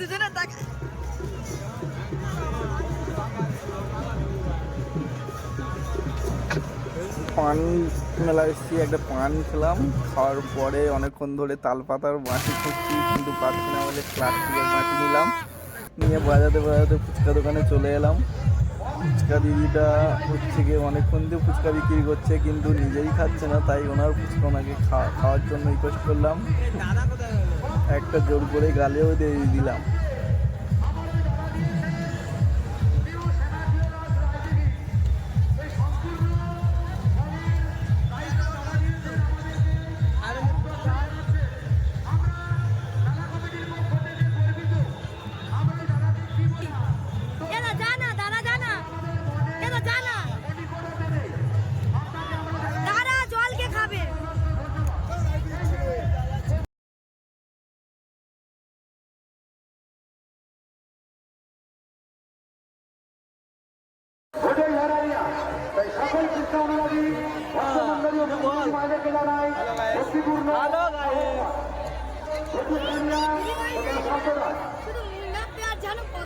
দুজনে পান মেলা এসেছি, একটা পান খেলাম, খাওয়ার পরে অনেকক্ষণ ধরে তাল পাতার বাঁশি খুঁজছি কিন্তু পাচ্ছি না বলে প্লাস্টিকের বাঁশি নিলাম। নিয়ে বাজাতে বাজাতে ফুচকা দোকানে চলে এলাম। ফুচকা দিদিটা হচ্ছে গিয়ে অনেকক্ষণ দিয়ে ফুচকা বিক্রি করছে, কিন্তু নিজেই খাচ্ছে না, তাই ওনার ফুচকা ওনাকে খাওয়া খাওয়ার জন্য রিকোয়েস্ট করলাম। একটা জোর করে গালেও দিয়ে দিলাম। ভোটের লড়াইয়া তাই সকল কৃষ্ণ অনুরাগী ভক্তমন্ডলী ও জানাই ভক্তিপূর্ণ